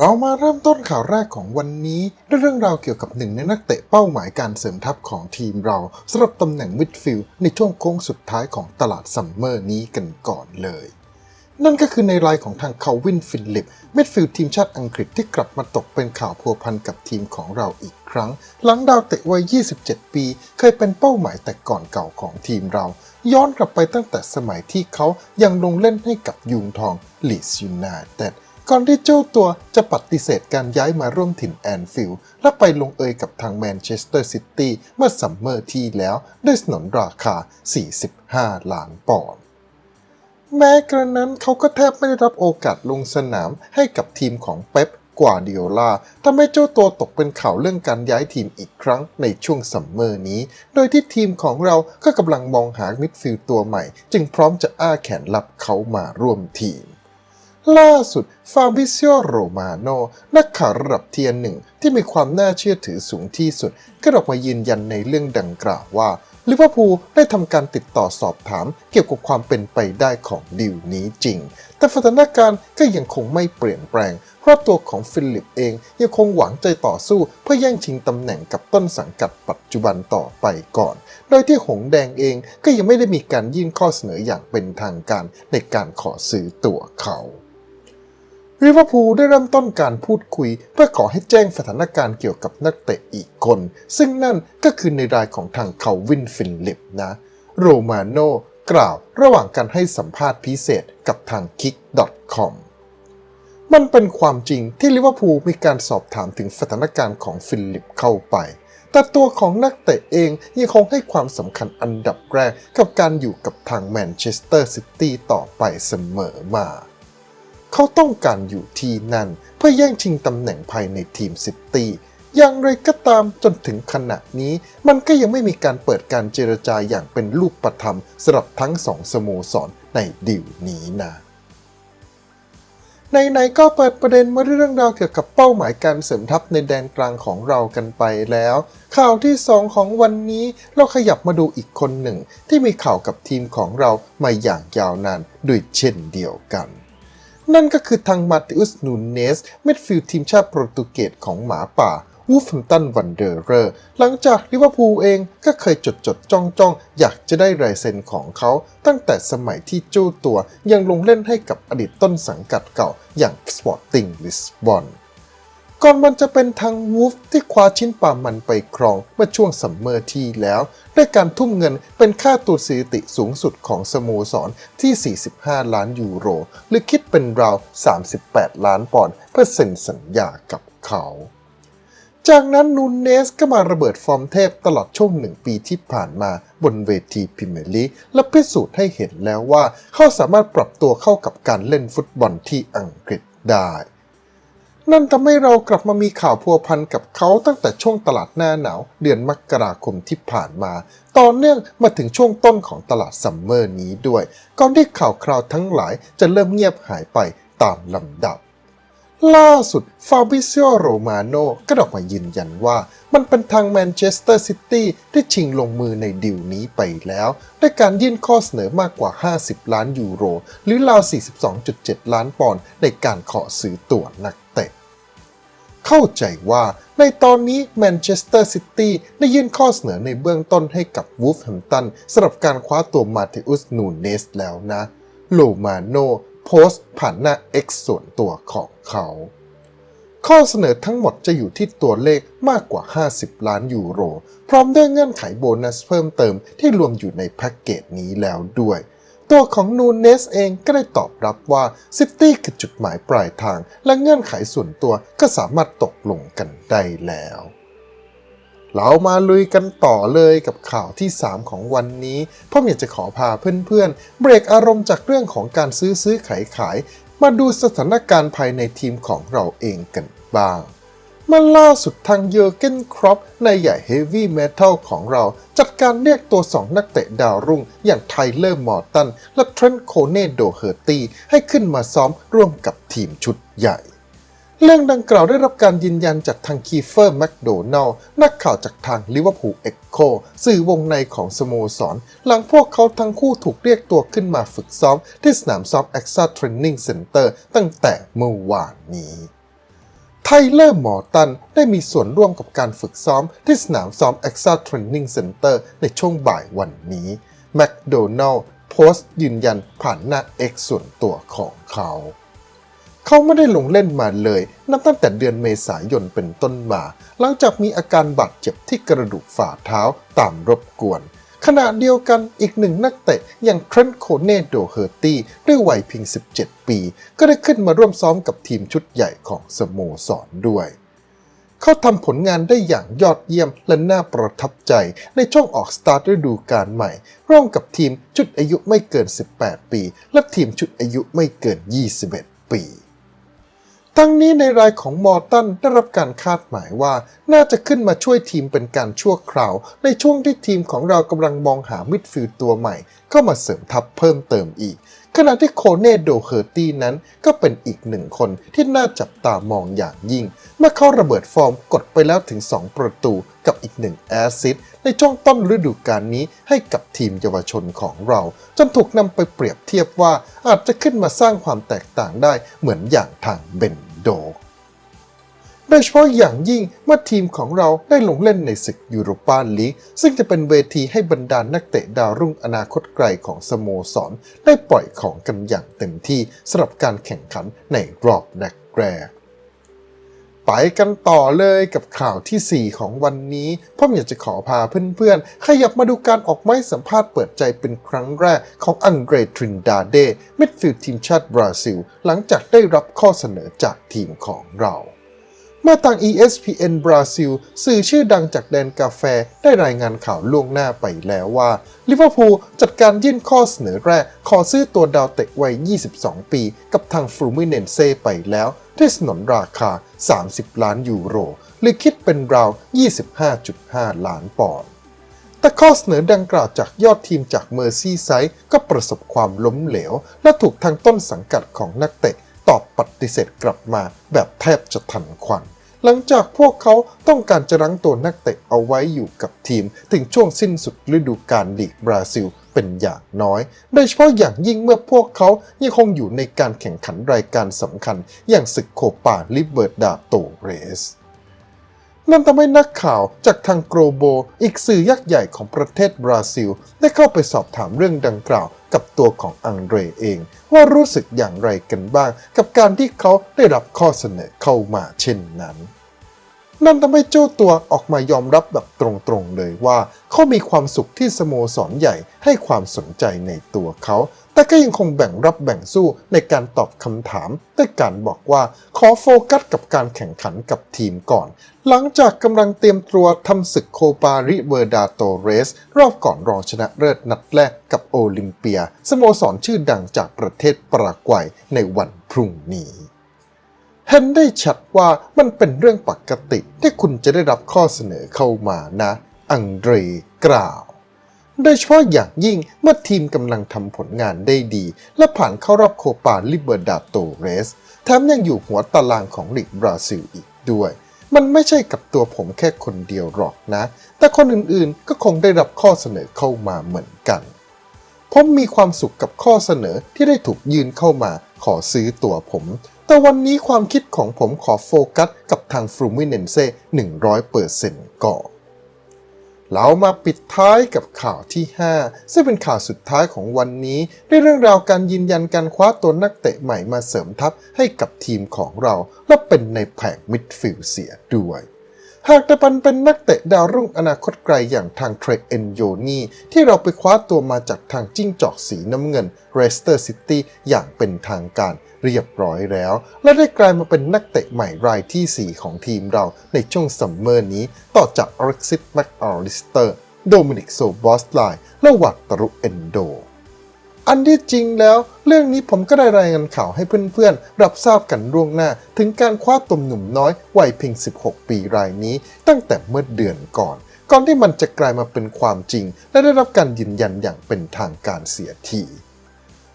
เรามาเริ่มต้นข่าวแรกของวันนี้ด้วยเรื่องราวเกี่ยวกับหนึ่งในนักเตะเป้าหมายการเสริมทัพของทีมเราสำหรับตำแหน่งมิดฟิลด์ในช่วงโค้งสุดท้ายของตลาดซัมเมอร์นี้กันก่อนเลย นั่นก็คือในรายของทางคาวินฟินลิปมิดฟิลด์ทีมชาติอังกฤษที่กลับมาตกเป็นข่าวพัวพันกับทีมของเราอีกครั้ง หลังดาวเตะวัย 27 ปี เคยเป็นเป้าหมายแต่ก่อนเก่าของทีมเรา ย้อนกลับไปตั้งแต่สมัยที่เขายังลงเล่นให้กับยุงทองลีสยูไนเต็ด ก่อนที่เจ้าตัวจะปฏิเสธการย้ายมาร่วมถิ่นแอนฟิลด์และไปลงเอยกับทางแมนเชสเตอร์ซิตี้เมื่อซัมเมอร์ที่แล้วด้วยสนนราคา 45 ล้านปอนด์แม้กระนั้นเขาก็แทบไม่ได้รับโอกาสลงสนามให้กับทีมของเป๊ปกวาดิโอลาทำให้เจ้าตัวตกเป็นข่าวเรื่องการย้ายทีมอีกครั้งในช่วงซัมเมอร์นี้ โดยที่ทีมของเราก็กำลังมองหามิดฟิลด์ตัวใหม่ จึงพร้อมจะอ้าแขนรับเขามาร่วมทีม ล่าสุดฟาบิเซิโอโรมาโนนักข่าวระดับเทียนหนึ่งที่มีความน่าเชื่อถือสูงที่สุด ก็ออกมายืนยันในเรื่องดังกล่าวว่าลิเวอร์พูลได้ทำการติดต่อสอบถามเกี่ยวกับความเป็นไปได้ของดีลนี้จริง แต่สถานการณ์ก็ยังคงไม่เปลี่ยนแปลง เพราะตัวของฟิลิปเองยังคงหวังใจต่อสู้เพื่อแย่งชิงตำแหน่งกับต้นสังกัดปัจจุบันต่อไปก่อน โดยที่หงแดงเองก็ยังไม่ได้มีการยื่นข้อเสนออย่างเป็นทางการในการขอซื้อตัวเขา ลิเวอร์พูลได้เริ่มต้นการพูดคุย เพื่อขอให้แจ้งสถานการณ์เกี่ยวกับนักเตะอีกคน ซึ่งนั่นก็คือในรายของทางเขาวินฟินลิปนะ โรมาโนกล่าวระหว่างการให้สัมภาษณ์พิเศษกับทาง Kick.com มันเป็นความจริงที่ลิเวอร์พูลมีการสอบถามถึงสถานการณ์ของฟิลิปเข้าไป แต่ตัวของนักเตะเองยังคงให้ความสำคัญอันดับแรกกับการอยู่กับทางแมนเชสเตอร์ซิตี้ต่อไปเสมอมา เขาต้องการอยู่ที่นั่น เพื่อแย่งชิงตำแหน่งภายในทีมซิตี้อย่างไรก็ตามจนถึงขณะนี้ มันก็ยังไม่มีการเปิดการเจรจาอย่างเป็นรูปธรรมสำหรับทั้งสองสโมสรในดิวนี้นะในๆก็เปิดประเด็นมาเรื่องราวเกี่ยวกับเป้าหมายการเสริมทัพในแดนกลางของเรากันไปแล้ว ข่าวที่ 2 ของวันนี้เราขยับมาดูอีกคนหนึ่ง ที่มีข่าวกับทีมของเรามาอย่างยาวนานด้วยเช่นเดียวกัน นั่นก็คือทางมาติอุสนูเนสเมดฟิลด์ทีมชาติโปรตุเกสของหมาป่าวูฟแฮมตันวันเดอร์เรอร์หลังจากลิเวอร์พูลเองก็เคยจดจดจ้องจ้องอยากจะได้ลายเซ็นของเขาตั้งแต่สมัยที่เจ้ตัวยังลงเล่นให้กับอดีตต้นสังกัดเก่าอย่างสปอร์ติงลิสบอน ก่อนมันจะเป็นทางวูฟที่คว้าชิ้นปามันไปครองเมื่อช่วงซัมเมอร์ที่แล้ว ด้วยการทุ่มเงินเป็นค่าตัวสถิติสูงสุดของสโมสรที่ 45 ล้านยูโร หรือคิดเป็นราว 38 ล้านปอนด์เพื่อเซ็นสัญญากับเขา จากนั้นนูนเนสก็มาระเบิดฟอร์มเทพตลอดช่วงหนึ่งปีที่ผ่านมาบนเวทีพรีเมียร์ลีกและพิสูจน์ให้เห็นแล้วว่า เขาสามารถปรับตัวเข้ากับการเล่นฟุตบอลที่อังกฤษได้ นั่นทำให้เรากลับมามีข่าวพัวพันกับเขาตั้งแต่ช่วงตลาดหน้าหนาว เดือนมกราคมที่ผ่านมา ต่อเนื่องมาถึงช่วงต้นของตลาดซัมเมอร์นี้ด้วยก่อนที่ข่าวคราวทั้งหลายจะเริ่มเงียบหายไปตามลำดับ ล่าสุดฟาบิซิโอโรมาโนก็ออกมายืนยันว่า มันเป็นทางแมนเชสเตอร์ซิตี้ที่ชิงลงมือในดิวนี้ไปแล้ว ด้วยการยื่นข้อเสนอมากกว่า 50 ล้านยูโร หรือราว 42.7 ล้านปอนด์ในการขอซื้อตัวนัก เข้าใจว่าในตอนนี้แมนเชสเตอร์ซิตี้ได้ยื่นข้อเสนอในเบื้องต้นให้กับวูฟแฮมตันสำหรับการคว้าตัวมาเทอุสนูเนสแล้วนะโลมาโนโพสต์ผ่านหน้า X ส่วนตัวของเขา ข้อเสนอทั้งหมดจะอยู่ที่ตัวเลขมากกว่า 50 ล้านยูโร พร้อมด้วยเงื่อนไขโบนัสเพิ่มเติมที่รวมอยู่ในแพ็กเกจนี้แล้วด้วย ตัวของนูนเนสเองก็ได้ตอบรับว่าซิตี้คือจุดหมายปลายทาง และเงื่อนไขส่วนตัวก็สามารถตกลงกันได้แล้วเรามาลุยกันต่อเลยกับข่าวที่ 3 ของวันนี้พ่ออยากจะขอพาเพื่อนๆ เบรกอารมณ์จากเรื่องของการซื้อซื้อขายขาย มาดูสถานการณ์ภายในทีมของเราเองกันบ้าง เมื่อล่าสุดทางเยอร์เกนครอปในใหญ่เฮฟวี่เมทัลของเรา จัดการเรียกตัว 2 นักเตะดาวรุ่ง อย่างไทเลอร์มอร์ตัน และเทรนโคเนโดเฮอร์ตี้ให้ขึ้นมาซ้อมร่วมกับทีมชุดใหญ่ เรื่องดังกล่าวได้รับการยืนยันจากทางคีเฟอร์แมคโดนัลนักข่าวจากทางลิเวอร์พูลเอ็กโคสื่อวงในของสโมสร หลังพวกเขาทั้งคู่ถูกเรียกตัวขึ้นมาฝึกซ้อม ที่สนามซ้อม a อ a Training Center ตั้งแต่เมื่อวานนี้ ไทเลอร์มอตันได้มีส่วนร่วมกับการฝึกซ้อมที่สนามซ้อม EXA Training Center ในช่วงบ่ายวันนี้แมคโดนัลล์โพสต์ยืนยันผ่านหน้า X ส่วนตัวของเขา เขาไม่ได้ลงเล่นมาเลยนับตั้งแต่เดือนเมษายนเป็นต้นมา หลังจากมีอาการบาดเจ็บที่กระดูกฝ่าเท้าตามรบกวน ขณะเดียวกันอีกหนึ่งนักเตะอย่างเทรนต์โคเนโดเฮอร์ตี้ด้วยวัยเพียง 17 ปี ก็ได้ขึ้นมาร่วมซ้อมกับทีมชุดใหญ่ของสโมสรด้วย เขาทำผลงานได้อย่างยอดเยี่ยมและน่าประทับใจในช่วงออกสตาร์ทฤดูกาลใหม่ ร่วมกับทีมชุดอายุไม่เกิน 18 ปี และทีมชุดอายุไม่เกิน 21 ปี ทั้งนี้ในรายของมอร์ตันได้รับการคาดหมายว่า น่าจะขึ้นมาช่วยทีมเป็นการชั่วคราว ในช่วงที่ทีมของเรากำลังมองหามิดฟิลด์ตัวใหม่ เข้ามาเสริมทัพเพิ่มเติมอีก ขณะที่โคเนโดเฮอร์ตี้นั้นก็เป็นอีกหนึ่งคนที่น่าจับตามองอย่างยิ่ง เมื่อเขาระเบิดฟอร์มกดไปแล้วถึง 2 ประตูกับอีกหนึ่งแอสซิสในช่วงต้นฤดูกาลนี้ให้กับทีมเยาวชนของเรา จนถูกนำไปเปรียบเทียบว่าอาจจะขึ้นมาสร้างความแตกต่างได้เหมือนอย่างทางเบน โด โดยเฉพาะอย่างยิ่งเมื่อทีมของเราได้ลงเล่นในศึกยูโรปาลีกซึ่งจะเป็นเวทีให้บรรดานักเตะดาวรุ่งอนาคตไกลของสโมสร ได้ปล่อยของกันอย่างเต็มที่สำหรับการแข่งขันในรอบแรก ไปกันต่อเลยกับข่าวทีสี่ 4 ของวันนี้ผมอยากจะขอพาเพื่อนๆ ขยับมาดูการออกไม้สัมภาษณ์เปิดใจเป็นครั้งแรกของอังเดรทรินดาเดมิดฟิลด์ทีมชาติบราซิล หลังจากได้รับข้อเสนอจากทีมของเราเมื่อทาง ESPN บราซิล สื่อชื่อดังจากแดนกาแฟได้รายงานข่าวล่วงหน้าไปแล้วว่าลิเวอร์พูลจัด การยื่นข้อเสนอแรก ขอซื้อตัวดาวเตะวัย 22 ปี กับทางฟรูมิเนนเซ่ไปแล้วที่สนนราคา 30 ล้านยูโร หรือคิดเป็นราว 25.5 ล้านปอนด์แต่ข้อเสนอดังกล่าวจากยอดทีมจากเมอร์ซี่ไซด์ก็ประสบความล้มเหลว และถูกทางต้นสังกัดของนักเตะตอบปฏิเสธกลับมาแบบแทบจะทันควัน หลังจากพวกเขาต้องการจะรั้งตัวนักเตะเอาไว้อยู่กับทีม ถึงช่วงสิ้นสุดฤดูกาลลีกบราซิล เป็นอย่างน้อย โดยเฉพาะอย่างยิ่งเมื่อพวกเขายังคงอยู่ในการแข่งขันรายการสำคัญ อย่างศึกโคปาลิเบิร์ดาโตเรสนั่นทำให้นักข่าวจากทางโกลโบ อีกสื่อยักษ์ใหญ่ของประเทศบราซิล ได้เข้าไปสอบถามเรื่องดังกล่าวกับตัวของอังเดรเอง ว่ารู้สึกอย่างไรกันบ้าง กับการที่เขาได้รับข้อเสนอเข้ามาเช่นนั้น นั่นทำให้เจ้าตัวออกมายอมรับแบบตรงๆเลยว่า เขามีความสุขที่สโมสรใหญ่ให้ความสนใจในตัวเขา แต่ก็ยังคงแบ่งรับแบ่งสู้ในการตอบคำถามด้วยการบอกว่าขอโฟกัสกับการแข่งขันกับทีมก่อน หลังจากกำลังเตรียมตัวทำศึกโคปาริเวอร์ดาโตเรส รอบก่อนรองชนะเลิศนัดแรกกับโอลิมเปีย สโมสรชื่อดังจากประเทศปรากวัยในวันพรุ่งนี้ เห็นได้ชัดว่ามันเป็นเรื่องปกติที่คุณจะได้รับข้อเสนอเข้ามานะ อังเดรกล่าว โดยเฉพาะอย่างยิ่งเมื่อทีมกำลังทำผลงานได้ดี และผ่านเข้ารอบโคปาลิเบอร์ดาโตเรส แถมยังอยู่หัวตารางของลีกบราซิลอีกด้วย มันไม่ใช่กับตัวผมแค่คนเดียวหรอกนะ แต่คนอื่นๆก็คงได้รับข้อเสนอเข้ามาเหมือนกันผมมีความสุขกับข้อเสนอที่ได้ถูกยืนเข้ามาขอซื้อตัวผม แต่วันนี้ความคิดของผมขอโฟกัสกับทางฟรูมิเนนเซ่100%ก่อน เรามาปิดท้ายกับข่าวที่ 5 ซึ่งเป็นข่าวสุดท้ายของวันนี้ในเรื่องราวการยืนยันการคว้าตัวนักเตะใหม่มาเสริมทัพให้กับทีมของเรา และเป็นในแผงมิดฟิลด์เสียด้วย หากต่ปันเป็นนักเตะดาวรุ่งอนาคตไกลอย่างทางเทรเอนโยนีที่เราไปคว้าตัวมาจากทางจิ้งจอกสีน้ำเงินเรสเตอร์ซิตี้อย่างเป็นทางการเรียบร้อยแล้ว และได้กลายมาเป็นนักเตะใหม่รายที่ 4 ของทีมเราในช่วงซัมเมอร์นี้ต่อจากอเล็กซิสแมคอาริสเตอร์ โดมินิกโซบอสไลน์และวัตตรุเอนโด อันที่จริงแล้ว เรื่องนี้ผมก็ได้รายงานข่าวให้เพื่อนๆ รับทราบกันล่วงหน้า ถึงการคว้าตัวหนุ่มน้อยวัยเพียง 16 ปีรายนี้ ตั้งแต่เมื่อเดือนก่อน ก่อนที่มันจะกลายมาเป็นความจริง และได้รับการยืนยันอย่างเป็นทางการเสียที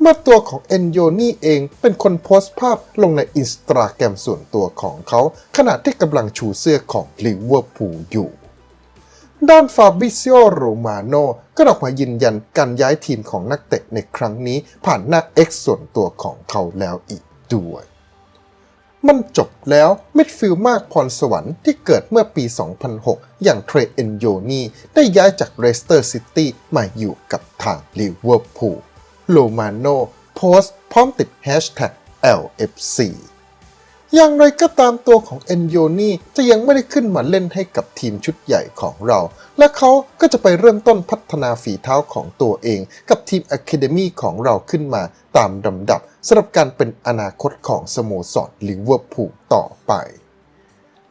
เมื่อตัวของเอนโยนี่เองเป็นคนโพสต์ภาพลงในอินสตาแกรมส่วนตัวของเขา ขณะที่กำลังชูเสื้อของลิเวอร์พูลอยู่ ด้านฟาบิซิโอโรมาโนก็ออกมายืนยันการย้ายทีมของนักเตะในครั้งนี้ผ่านหน้า X ส่วนตัวของเขาแล้วอีกด้วย มันจบแล้วมิดฟิลด์มากพรสวรรค์ที่เกิดเมื่อปี 2006 อย่างเทรเอนโยนีได้ย้ายจากเรสเตอร์ซิตี้มาอยู่กับทางลิเวอร์พูลโลมาโนโพสต์พร้อมติดแฮชแท็ก LFC อย่างไรก็ตามตัวของเอนโยนี่จะยังไม่ได้ขึ้นมาเล่นให้กับทีมชุดใหญ่ของเรา และเขาก็จะไปเริ่มต้นพัฒนาฝีเท้าของตัวเอง กับทีมอะคาเดมีของเราขึ้นมาตามลำดับสำหรับการเป็นอนาคตของสโมสรลิเวอร์พูลต่อไป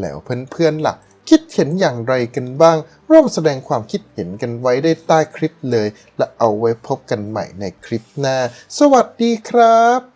แล้วเพื่อนๆล่ะ คิดเห็นอย่างไรกันบ้าง ร่วมแสดงความคิดเห็นกันไว้ได้ใต้คลิปเลย และเอาไว้พบกันใหม่ในคลิปหน้า สวัสดีครับ